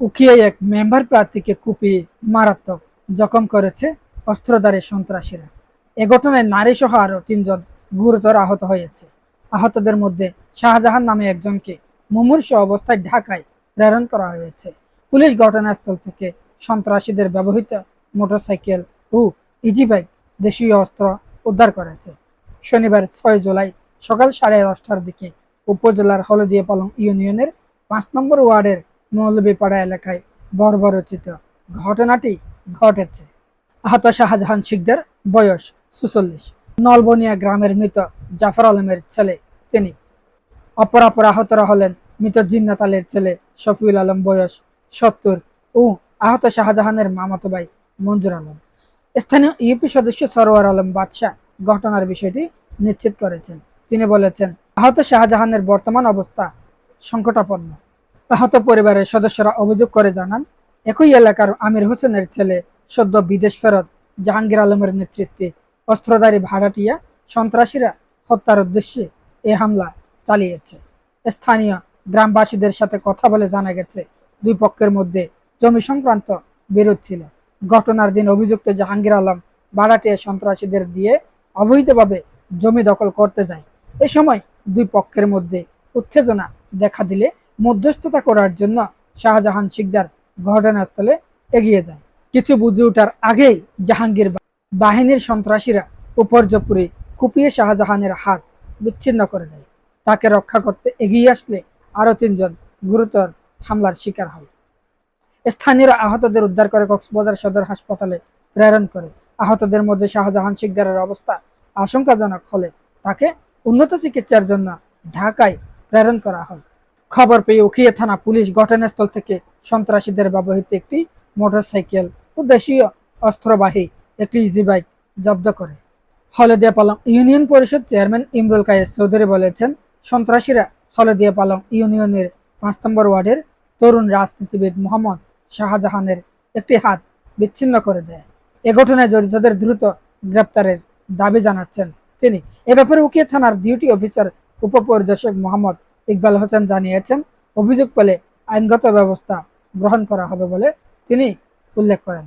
উকিয়ে এক মেম্বার প্রার্থীকে কুপিয়ে মারাত্মক জখম করেছে অস্ত্রধারী সন্ত্রাসীরা। এ ঘটনায় নারী সহ আরও তিনজন গুরুতর আহত হয়েছে। আহতদের মধ্যে শাহজাহান নামে একজনকে মুমূর্ষ অবস্থায় ঢাকায় প্রেরণ করা হয়েছে। পুলিশ ঘটনাস্থল থেকে সন্ত্রাসীদের ব্যবহৃত মোটরসাইকেল ও ইজি বাইক দেশীয় অস্ত্র উদ্ধার করেছে। শনিবার ছয় জুলাই সকাল সাড়ে দশটার দিকে উপজেলার হলদিয়া পালং ইউনিয়নের পাঁচ নম্বর ওয়ার্ডের মৌলভীপাড়া এলাকায় বর্বরচিত ঘটনাটি ঘটেছে। আহত শাহজাহান শিকদার বয়স সুচল্লিশ নলবনিয়া গ্রামের মৃত জাফর আলমের ছেলে তিনি। অপরাপর আহতরা হলেন মৃত জিন্নাত আলীর ছেলে শফিউল আলম বয়স সত্তর ও আহত শাহজাহানের মামাতো ভাই মঞ্জুর আলম। স্থানীয় ইউপি সদস্য সরোয়ার আলম বাদশাহ ঘটনার বিষয়টি নিশ্চিত করেছেন। তিনি বলেছেন, আহত শাহজাহানের বর্তমান অবস্থা সংকটাপন্ন। আহত পরিবারের সদস্যরা অভিযোগ করে জানান, একই এলাকার আমির হোসেনের ছেলে সদ্য বিদেশ ফেরত জাহাঙ্গীর আলমের নেতৃত্বে অস্ত্রধারী ভাড়াটিয়া সন্ত্রাসীরা হত্যার উদ্দেশ্যে এ হামলা চালিয়েছে। স্থানীয় গ্রামবাসীদের সাথে কথা বলে জানা গেছে, দুই পক্ষের মধ্যে জমি সংক্রান্ত বিরোধ ছিল। ঘটনার দিন অভিযুক্ত জাহাঙ্গীর আলম ভাড়াটিয়া সন্ত্রাসীদের দিয়ে অবৈধভাবে জমি দখল করতে যায়। এ সময় দুই পক্ষের মধ্যে উত্তেজনা দেখা দিলে মধ্যস্থতা করার জন্য শাহজাহান শিকদার ঘটনাস্থলে এগিয়ে যায়। কিছু বুঝে ওঠার আগেই জাহাঙ্গীর বাহিনীর সন্ত্রাসীরা উপর্যপুরে কুপিয়ে শাহজাহানের হাত বিচ্ছিন্ন করে দেয়। তাকে রক্ষা করতে এগিয়ে আসলে আরও তিনজন গুরুতর হামলার শিকার হয়। স্থানীয়রা আহতদের উদ্ধার করে কক্সবাজার সদর হাসপাতালে প্রেরণ করে। আহতদের মধ্যে শাহজাহান শিকদারের অবস্থা আশঙ্কাজনক হলে তাকে উন্নত চিকিৎসার জন্য ঢাকায় প্রেরণ করা হয়। খবর পেয়ে উখিয়া থানা পুলিশ ঘটনাস্থল থেকে সন্ত্রাসীদের ব্যবহৃত একটি মোটরসাইকেল ও দেশীয় অস্ত্রবাহী একটি ইজি বাইক জব্দ করে। হলদিয়া পালং ইউনিয়ন পরিষদ চেয়ারম্যান ইমরুল কায়েস চৌধুরী বলেছেন, সন্ত্রাসীরা হলদিয়া পালং ইউনিয়নের পাঁচ নম্বর ওয়ার্ডের তরুণ রাজনীতিবিদ মোহাম্মদ শাহজাহানের একটি হাত বিচ্ছিন্ন করে দেয়। এ ঘটনায় জড়িতদের দ্রুত গ্রেপ্তারের দাবি জানাচ্ছেন তিনি। এ ব্যাপারে উকিয়া থানার ডিউটি অফিসার, উপপরিদর্শক মোহাম্মদ ইকবাল হোসেন জানিয়েছেন অভিযোগ পেলে আইনগত ব্যবস্থা গ্রহণ করা হবে বলে তিনি উল্লেখ করেন।